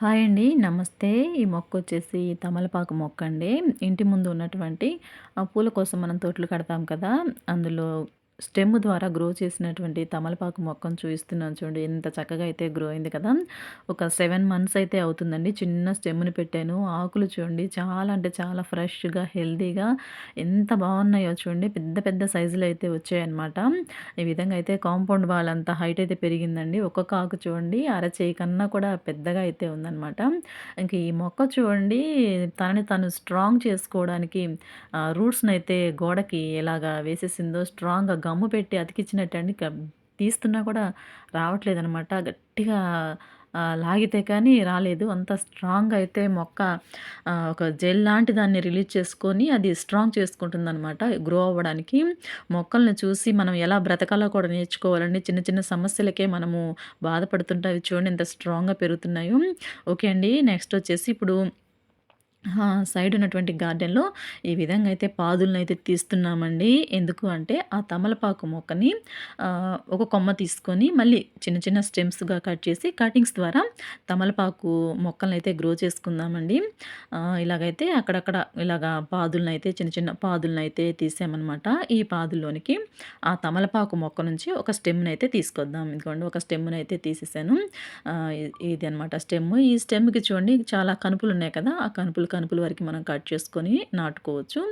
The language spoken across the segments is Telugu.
హాయ్ అండి. నమస్తే. ఈ మొక్క వచ్చేసి తమలపాకు మొక్క అండి. ఇంటి ముందు ఉన్నటువంటి ఆ పూల కోసం మనం తోటలు కడతాం కదా అందులో స్టెమ్ ద్వారా గ్రో చేసినటువంటి తమలపాకు మొక్కను చూపిస్తున్నాను చూడండి. ఎంత చక్కగా అయితే గ్రో అయింది కదా. ఒక సెవెన్ మంత్స్ అయితే అవుతుందండి. చిన్న స్టెమ్ని పెట్టాను. ఆకులు చూడండి. చాలా అంటే చాలా ఫ్రెష్గా హెల్తీగా ఎంత బాగున్నాయో చూడండి. పెద్ద పెద్ద సైజులు అయితే వచ్చాయన్నమాట. ఈ విధంగా అయితే కాంపౌండ్ వాళ్ళంత హైట్ అయితే పెరిగిందండి. ఒక్కొక్క ఆకు చూడండి. అరచేయి కన్నా కూడా పెద్దగా అయితే ఉందన్నమాట. ఇంక ఈ మొక్క చూడండి. తనని తను స్ట్రాంగ్ చేసుకోవడానికి రూట్స్ని అయితే గోడకి ఎలాగా వేసేసిందో స్ట్రాంగ్గా గమ్ము పెట్టి అతికిచ్చినట్టండి. తీస్తున్నా కూడా రావట్లేదనమాట గట్టిగా లాగితే కానీ రాలేదు. అంత స్ట్రాంగ్ అయితే మొక్క ఒక జెల్ లాంటి దాన్ని రిలీజ్ చేసుకొని అది స్ట్రాంగ్ చేసుకుంటుందనమాట గ్రో అవ్వడానికి. మొక్కల్ని చూసి మనం ఎలా బ్రతకాలో కూడా నేర్చుకోవాలండి. చిన్న చిన్న సమస్యలకే మనము బాధపడుతుంటే అవి చూడండి ఎంత స్ట్రాంగ్గా పెరుగుతున్నాయో. ఓకే అండి. నెక్స్ట్ వచ్చేసి ఇప్పుడు సైడ్ ఉన్నటువంటి గార్డెన్‌లో ఈ విధంగా అయితే పాదులనైతే తీస్తున్నామండి. ఎందుకు అంటే ఆ తమలపాకు మొక్కని ఒక కొమ్మ తీసుకొని మళ్ళీ చిన్న చిన్న స్టెమ్స్‌గా కట్ చేసి కటింగ్స్ ద్వారా తమలపాకు మొక్కలనైతే గ్రో చేసుకుందామండి. ఇలాగైతే అక్కడక్కడ ఇలాగా అయితే చిన్న చిన్న పాదులనైతే తీసామనమాట. ఈ పాదుల్లోనికి ఆ తమలపాకు మొక్క నుంచి ఒక స్టెమ్‌నైతే తీసుకొద్దాం. ఎందుకంటే ఒక స్టెమ్‌నైతే తీసేసాను. ఇది అనమాట స్టెమ్. ఈ స్టెమ్‌కి చూడండి చాలా కనుపులు ఉన్నాయి కదా! ఆ కనుపులు కనుపుల వరకు మనం కట్ చేసుకొని నాటుకోవచ్చు.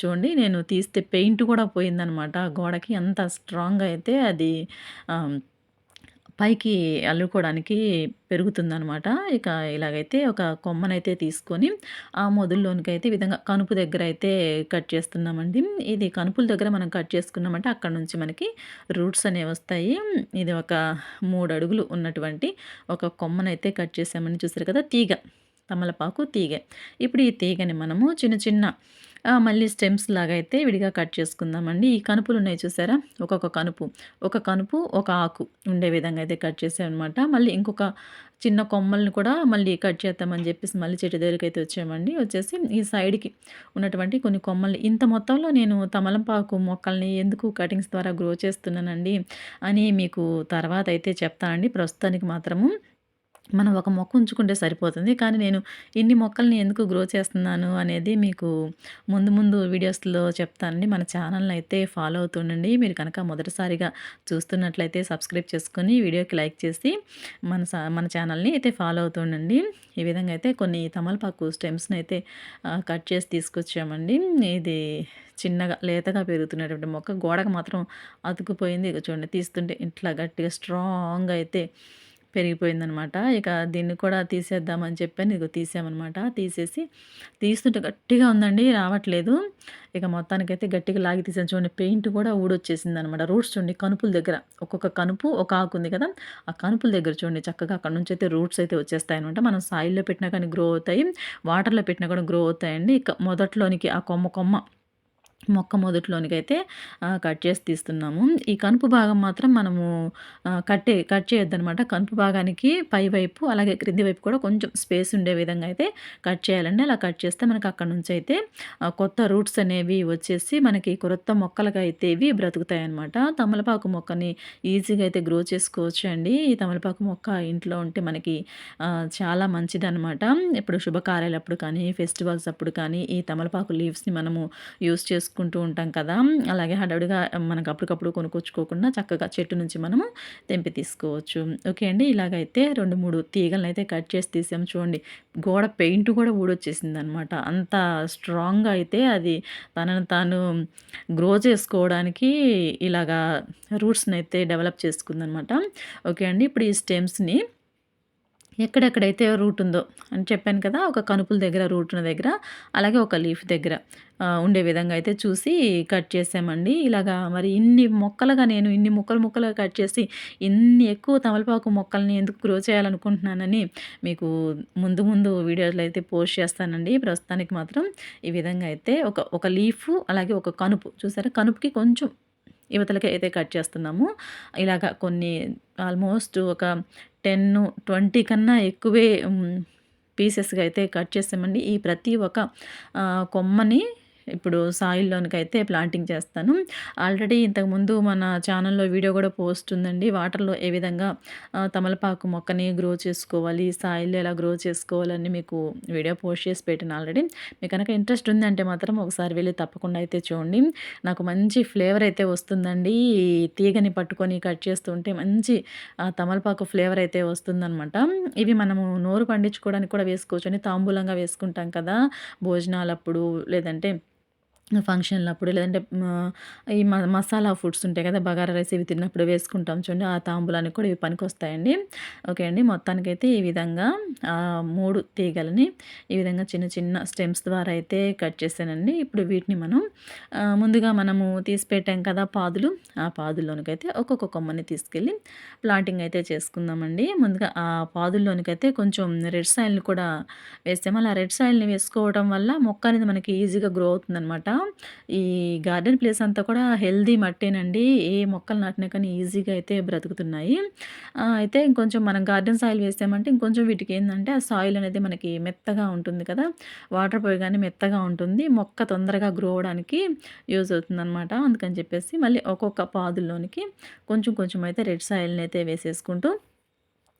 చూడండి నేను తీస్తే పెయింట్ కూడా పోయిందనమాట. గోడకి అంత స్ట్రాంగ్ అయితే అది పైకి అల్లుకోవడానికి పెరుగుతుందనమాట. ఇక ఇలాగైతే ఒక కొమ్మనైతే తీసుకొని ఆ మొదల్లోనికి అయితే విధంగా కనుపు దగ్గర అయితే కట్ చేస్తున్నామండి. ఇది కనుపుల దగ్గర మనం కట్ చేసుకున్నామంటే అక్కడ నుంచి మనకి రూట్స్ అనేవి వస్తాయి. ఇది ఒక మూడు అడుగులు ఉన్నటువంటి ఒక కొమ్మనైతే కట్ చేసామని చూసారు కదా తీగ. తమలపాకు తీగ. ఇప్పుడు ఈ తీగని మనము చిన్న చిన్న మళ్ళీ స్టెమ్స్ లాగా అయితే విడిగా కట్ చేసుకుందామండి. ఈ కనుపులు ఉన్నాయి చూసారా? ఒక్కొక్క కనుపు. ఒక కనుపు ఒక ఆకు ఉండే విధంగా అయితే కట్ చేసామన్నమాట. మళ్ళీ ఇంకొక చిన్న కొమ్మల్ని కూడా మళ్ళీ కట్ చేద్దామని చెప్పేసి మళ్ళీ చెట్టు దగ్గరికి అయితే వచ్చామండి. వచ్చేసి ఈ సైడ్కి ఉన్నటువంటి కొన్ని కొమ్మల్ని ఇంత మొత్తంలో నేను తమలపాకు మొక్కల్ని ఎందుకు కటింగ్స్ ద్వారా గ్రో చేస్తున్నానండి అని మీకు తర్వాత అయితే చెప్తానండి. ప్రస్తుతానికి మాత్రము మనం ఒక మొక్క ఉంచుకుంటే సరిపోతుంది. కానీ నేను ఇన్ని మొక్కల్ని ఎందుకు గ్రో చేస్తున్నాను అనేది మీకు ముందు ముందు వీడియోస్లో చెప్తానండి. మన ఛానల్ని అయితే ఫాలో అవుతుండండి మీరు కనుక మొదటిసారిగా చూస్తున్నట్లయితే సబ్స్క్రైబ్ చేసుకొని వీడియోకి లైక్ చేసి మన మన ఛానల్ని అయితే ఫాలో అవుతుండండి ఈ విధంగా అయితే కొన్ని తమలపాకు స్టెమ్స్ని అయితే కట్ చేసి తీసుకొచ్చామండి. ఇది చిన్నగా లేతగా పెరుగుతున్నటువంటి మొక్క. గోడకు మాత్రం అతుకుపోయింది. చూడండి తీస్తుంటే ఇట్లా గట్టిగా స్ట్రాంగ్ అయితే పెరిగిపోయిందనమాట. ఇక దీన్ని కూడా తీసేద్దామని చెప్పాను ఇక తీసామన్నమాట తీసేసి తీస్తుంటే గట్టిగా ఉందండి రావట్లేదు. ఇక మొత్తానికైతే గట్టిగా లాగి తీసాను. చూడండి పెయింట్ కూడా ఊడొచ్చేసింది అనమాట రూట్స్ చూడండి కనుపుల దగ్గర. ఒక్కొక్క కనుపు ఒక ఆకు ఉంది కదా. ఆ కనుపుల దగ్గర చూడండి చక్కగా అక్కడ నుంచి అయితే రూట్స్ అయితే వచ్చేస్తాయి అనమాట మనం సాయిల్లో పెట్టినా కానీ గ్రో అవుతాయి వాటర్లో పెట్టినా కూడా గ్రో అవుతాయండి. ఇక మొదట్లోనికి ఆ కొమ్మ కొమ్మ మొక్క మొదట్లోనికైతే కట్ చేసి తీస్తున్నాము. ఈ కనుపు భాగం మాత్రం మనము కట్టే కట్ చేయొద్దనమాట కనుపు భాగానికి పై వైపు అలాగే క్రింది వైపు కూడా కొంచెం స్పేస్ ఉండే విధంగా అయితే కట్ చేయాలండి. అలా కట్ చేస్తే మనకి అక్కడ నుంచి అయితే కొత్త రూట్స్ అనేవి వచ్చేసి మనకి కొత్త మొక్కలుగా అయితే ఇవి బ్రతుకుతాయి అనమాట తమలపాకు మొక్కని ఈజీగా అయితే గ్రో చేసుకోవచ్చు అండి. ఈ తమలపాకు మొక్క ఇంట్లో ఉంటే మనకి చాలా మంచిది అనమాట ఇప్పుడు శుభకార్యాలప్పుడు కానీ ఫెస్టివల్స్ అప్పుడు కానీ ఈ తమలపాకు లీవ్స్ని మనము యూస్ చేసుకుంటాం చేసుకుంటూ ఉంటాం కదా. అలాగే హడావిడిగా మనకు అప్పటికప్పుడు కొనుక్కొచ్చుకోకుండా చక్కగా చెట్టు నుంచి మనము తెంపి తీసుకోవచ్చు. ఓకే అండి. ఇలాగైతే రెండు మూడు తీగలను అయితే కట్ చేసి తీసాము చూడండి గోడ పెయింట్ కూడా ఊడొచ్చేసింది అనమాట అంత స్ట్రాంగ్గా అయితే అది తనను తాను గ్రో చేసుకోవడానికి ఇలాగా రూట్స్ని అయితే డెవలప్ చేసుకుందనమాట. ఓకే అండి. ఇప్పుడు ఈ స్టెమ్స్ని ఎక్కడెక్కడైతే రూట్ ఉందో అని చెప్పాను కదా ఒక కనుపుల దగ్గర రూట్ ఉన్న దగ్గర అలాగే ఒక లీఫ్ దగ్గర ఉండే విధంగా అయితే చూసి కట్ చేసామండి. ఇలాగా మరి ఇన్ని మొక్కలుగా నేను ఇన్ని ముక్కలు ముక్కలుగా కట్ చేసి ఇన్ని ఎక్కువ తమలపాకు మొక్కల్ని ఎందుకు గ్రో చేయాలనుకుంటున్నానని మీకు ముందు ముందు వీడియోలు అయితే పోస్ట్ చేస్తానండి. ప్రస్తుతానికి మాత్రం ఈ విధంగా అయితే ఒక ఒక లీఫ్ అలాగే ఒక కనుపు. చూసారా? కనుపుకి కొంచెం యువతలకి అయితే కట్ చేస్తున్నాము. ఇలాగ కొన్ని ఆల్మోస్ట్ ఒక టెన్ ట్వంటీ కన్నా ఎక్కువే పీసెస్గా అయితే కట్ చేసామండి ఈ ప్రతి ఒక్క కొమ్మని ఇప్పుడు సాయిల్లోనికైతే ప్లాంటింగ్ చేస్తాను. ఆల్రెడీ ఇంతకుముందు మన ఛానల్లో వీడియో కూడా పోస్ట్ ఉందండి. వాటర్లో ఏ విధంగా తమలపాకు మొక్కని గ్రో చేసుకోవాలి సాయిల్లో ఎలా గ్రో చేసుకోవాలని మీకు వీడియో పోస్ట్ చేసి పెట్టాను ఆల్రెడీ. మీకు కనుక ఇంట్రెస్ట్ ఉందంటే మాత్రం ఒకసారి వెళ్ళి తప్పకుండా అయితే చూడండి. నాకు మంచి ఫ్లేవర్ అయితే వస్తుందండి. తీగని పట్టుకొని కట్ చేస్తుంటే మంచి తమలపాకు ఫ్లేవర్ అయితే వస్తుందనమాట ఇవి మనము నోరు పండించుకోవడానికి కూడా వేసుకోవచ్చు అని తాంబూలంగా వేసుకుంటాం కదా. భోజనాలప్పుడు లేదంటే ఫంక్షన్లప్పుడు లేదంటే ఈ మ మసాలా ఫుడ్స్ ఉంటాయి కదా బగారా రైస్ ఇవి తిన్నప్పుడు వేసుకుంటాం చూడండి ఆ తాంబూలానికి కూడా ఇవి పనికొస్తాయండి. ఓకే అండి మొత్తానికైతే ఈ విధంగా మూడు తీగలని ఈ విధంగా చిన్న చిన్న స్టెమ్స్ ద్వారా అయితే కట్ చేశానండి. ఇప్పుడు వీటిని మనం ముందుగా మనము తీసి పెట్టాం కదా పాదులు ఆ పాదుల్లోనికైతే ఒక్కొక్క కొమ్మని తీసుకెళ్ళి ప్లాంటింగ్ అయితే చేసుకుందామండి. ముందుగా ఆ పాదుల్లోనికైతే కొంచెం రెడ్ సాయిల్ని కూడా వేస్తాము అలా రెడ్ సాయిల్ని వేసుకోవడం వల్ల మొక్క అనేది మనకి ఈజీగా గ్రో అవుతుందనమాట ఈ గార్డెన్ ప్లేస్ అంతా కూడా హెల్దీ మట్టేనండి. ఏ మొక్కలు నాటినా కానీ ఈజీగా అయితే బ్రతుకుతున్నాయి. అయితే ఇంకొంచెం మనం గార్డెన్ సాయిల్ వేసామంటే ఇంకొంచెం వీటికి ఏంటంటే ఆ సాయిల్ అనేది మనకి మెత్తగా ఉంటుంది కదా. వాటర్ పోయగానే మెత్తగా ఉంటుంది. మొక్క తొందరగా గ్రో అవడానికి యూజ్ అవుతుంది అనమాట అందుకని చెప్పేసి మళ్ళీ ఒక్కొక్క పాదుల్లోనికి కొంచెం కొంచెం అయితే రెడ్ సాయిల్ని అయితే వేసేసుకుంటూ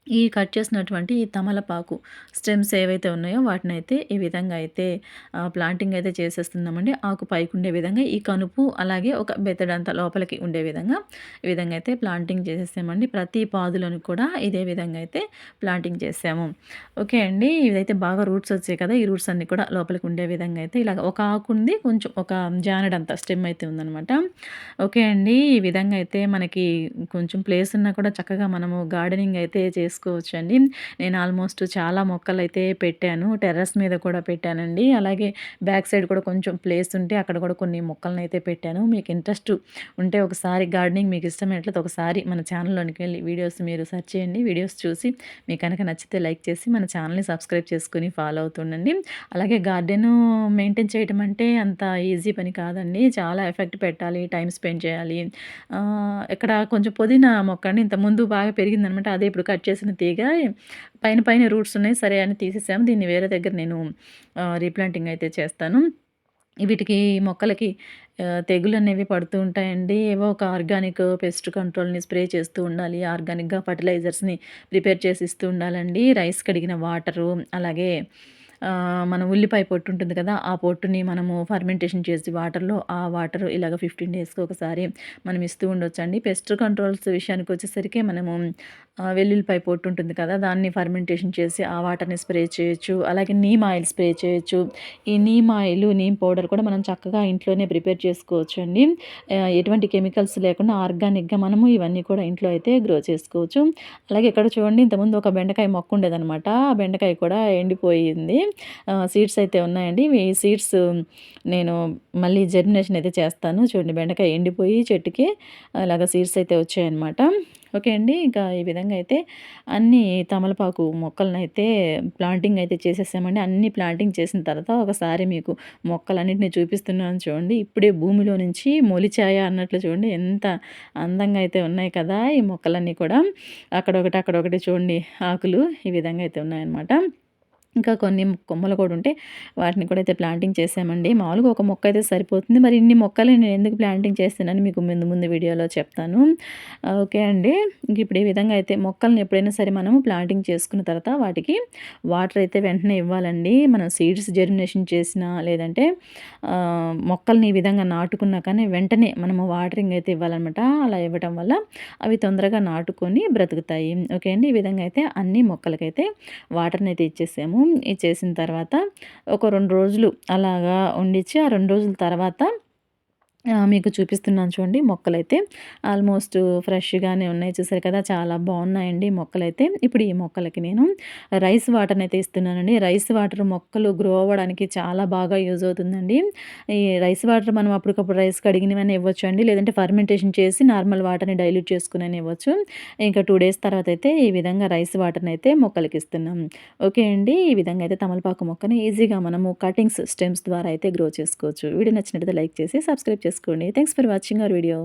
ఈ కట్ చేసినటువంటి ఈ తమలపాకు స్టెమ్స్ ఏవైతే ఉన్నాయో వాటిని అయితే ఈ విధంగా అయితే ప్లాంటింగ్ అయితే చేసేస్తున్నామండి. ఆకు పైకి ఉండే విధంగా ఈ కనుపు అలాగే ఒక బెత్తడంత లోపలికి ఉండే విధంగా ఈ విధంగా అయితే ప్లాంటింగ్ చేసేసామండి. ప్రతి పాదులను కూడా ఇదే విధంగా అయితే ప్లాంటింగ్ చేసాము. ఓకే అండి ఇదైతే బాగా రూట్స్ వచ్చాయి కదా ఈ రూట్స్ అన్నీ కూడా లోపలికి ఉండే విధంగా అయితే ఇలాగ ఒక ఆకు ఉంది కొంచెం ఒక జానడంత స్టెమ్ అయితే ఉందనమాట ఓకే అండి ఈ విధంగా అయితే మనకి కొంచెం ప్లేస్ ఉన్నా కూడా చక్కగా మనము గార్డెనింగ్ అయితే చేసుకోవచ్చు అండి నేను ఆల్మోస్ట్ చాలా మొక్కలు అయితే పెట్టాను. టెర్రస్ మీద కూడా పెట్టానండి. అలాగే బ్యాక్ సైడ్ కూడా కొంచెం ప్లేస్ ఉంటే అక్కడ కూడా కొన్ని మొక్కలను అయితే పెట్టాను. మీకు ఇంట్రెస్ట్ ఉంటే ఒకసారి గార్డెనింగ్ మీకు ఇష్టమైనట్లయితే ఒకసారి మన ఛానల్లోనికి వెళ్ళి వీడియోస్ మీరు సెర్చ్ చేయండి. వీడియోస్ చూసి మీకు కనుక నచ్చితే లైక్ చేసి మన ఛానల్ని సబ్స్క్రైబ్ చేసుకుని ఫాలో అవుతుండండి. అలాగే గార్డెన్ మెయింటైన్ చేయడం అంటే అంత ఈజీ పని కాదండి. చాలా ఎఫెక్ట్ పెట్టాలి టైం స్పెండ్ చేయాలి. ఇక్కడ కొంచెం పుదీనా మొక్క అండి. ఇంత ముందు బాగా పెరిగిందనమాట. అదే ఇప్పుడు కట్ చేసి వచ్చిన తీగ. పైన పైన రూట్స్ ఉన్నాయి సరే అని తీసేసాము. దీన్ని వేరే దగ్గర నేను రీప్లాంటింగ్ అయితే చేస్తాను. వీటికి మొక్కలకి తెగులు అనేవి పడుతూ ఉంటాయండి. ఏవో ఒక ఆర్గానిక్ పెస్ట్ కంట్రోల్ని స్ప్రే చేస్తూ ఉండాలి. ఆర్గానిక్గా ఫర్టిలైజర్స్ని ప్రిపేర్ చేసి ఇస్తూ ఉండాలండి. రైస్ కడిగిన వాటరు అలాగే మన ఉల్లిపాయ పొట్టు ఉంటుంది కదా ఆ పొట్టుని మనము ఫర్మెంటేషన్ చేసి వాటర్లో ఆ వాటర్ ఇలాగ ఫిఫ్టీన్ డేస్కి ఒకసారి మనం ఇస్తూ ఉండొచ్చండి. పెస్ట్ కంట్రోల్స్ విషయానికి వచ్చేసరికి మనము వెల్లుల్లిపాయ పొట్టు ఉంటుంది కదా దాన్ని ఫర్మెంటేషన్ చేసి ఆ వాటర్ని స్ప్రే చేయొచ్చు. అలాగే నీమ్ ఆయిల్ స్ప్రే చేయొచ్చు. ఈ నీమ్ ఆయిల్ నీమ్ పౌడర్ కూడా మనం చక్కగా ఇంట్లోనే ప్రిపేర్ చేసుకోవచ్చు అండి ఎటువంటి కెమికల్స్ లేకుండా ఆర్గానిక్గా మనము ఇవన్నీ కూడా ఇంట్లో అయితే గ్రో చేసుకోవచ్చు. అలాగే ఇక్కడ చూడండి ఇంతకుముందు ఒక బెండకాయ మొక్క ఉండేదనమాట ఆ బెండకాయ కూడా ఎండిపోయింది. సీడ్స్ అయితే ఉన్నాయండి. ఈ సీడ్స్ నేను మళ్ళీ జర్మినేషన్ అయితే చేస్తాను. చూడండి బెండకాయ ఎండిపోయి చెట్టుకి అలాగ సీడ్స్ అయితే వచ్చాయన్నమాట. ఓకే అండి ఇంకా ఈ విధంగా అయితే అన్ని తమలపాకు మొక్కలను అయితే ప్లాంటింగ్ అయితే చేసేసామండి. అన్ని ప్లాంటింగ్ చేసిన తర్వాత ఒకసారి మీకు మొక్కలన్నింటినీ చూపిస్తున్నాను చూడండి. ఇప్పుడే భూమిలో నుంచి మొలిచాయ అన్నట్లు చూడండి ఎంత అందంగా అయితే ఉన్నాయి కదా ఈ మొక్కలన్నీ కూడా. అక్కడొకటి అక్కడొకటి చూడండి ఆకులు ఈ విధంగా అయితే ఉన్నాయన్నమాట. ఇంకా కొన్ని కొమ్మలు కూడా ఉంటే వాటిని కూడా అయితే ప్లాంటింగ్ చేసామండి. మామూలుగా ఒక మొక్క అయితే సరిపోతుంది. మరి ఇన్ని మొక్కలు నేను ఎందుకు ప్లాంటింగ్ చేస్తానని మీకు ముందు ముందు వీడియోలో చెప్తాను. ఓకే అండి. ఇప్పుడు ఈ విధంగా అయితే మొక్కలను ఎప్పుడైనా సరే మనము ప్లాంటింగ్ చేసుకున్న తర్వాత వాటికి వాటర్ అయితే వెంటనే ఇవ్వాలండి. మనం సీడ్స్ జర్మినేషన్ చేసినా లేదంటే మొక్కల్ని ఈ విధంగా నాటుకున్నా కానీ వెంటనే మనము వాటరింగ్ అయితే ఇవ్వాలన్నమాట. అలా ఇవ్వటం వల్ల అవి తొందరగా నాటుకొని బ్రతుకుతాయి. ఓకే అండి. ఈ విధంగా అయితే అన్ని మొక్కలకైతే వాటర్ని అయితే ఇచ్చేసాము. ఇచ్చేసిన తర్వాత ఒక రెండు రోజులు అలాగా ఉండిచ్చి ఆ రెండు రోజుల తర్వాత మీకు చూపిస్తున్నాను చూడండి మొక్కలైతే. ఆల్మోస్ట్ ఫ్రెష్గానే ఉన్నాయి చూసారు కదా చాలా బాగున్నాయండి మొక్కలైతే. ఇప్పుడు ఈ మొక్కలకి నేను రైస్ వాటర్ని అయితే ఇస్తున్నానండి. రైస్ వాటర్ మొక్కలు గ్రో అవ్వడానికి చాలా బాగా యూజ్ అవుతుందండి. ఈ రైస్ వాటర్ మనం అప్పటికప్పుడు రైస్ కడిగినవన్నీ ఇవ్వచ్చు అండి. లేదంటే ఫర్మెంటేషన్ చేసి నార్మల్ వాటర్ని డైల్యూట్ చేసుకుని ఇవ్వచ్చు. ఇంకా టూ డేస్ తర్వాత అయితే ఈ విధంగా రైస్ వాటర్ని అయితే మొక్కలకి ఇస్తున్నాం. ఓకే అండి ఈ విధంగా అయితే తమలపాకు మొక్కని ఈజీగా మనము కటింగ్స్ స్టెమ్స్ ద్వారా అయితే గ్రో చేసుకోవచ్చు. వీడియో నచ్చినట్లయితే లైక్ చేసి సబ్స్క్రైబ్ చేసుకోండి. Thanks for watching our video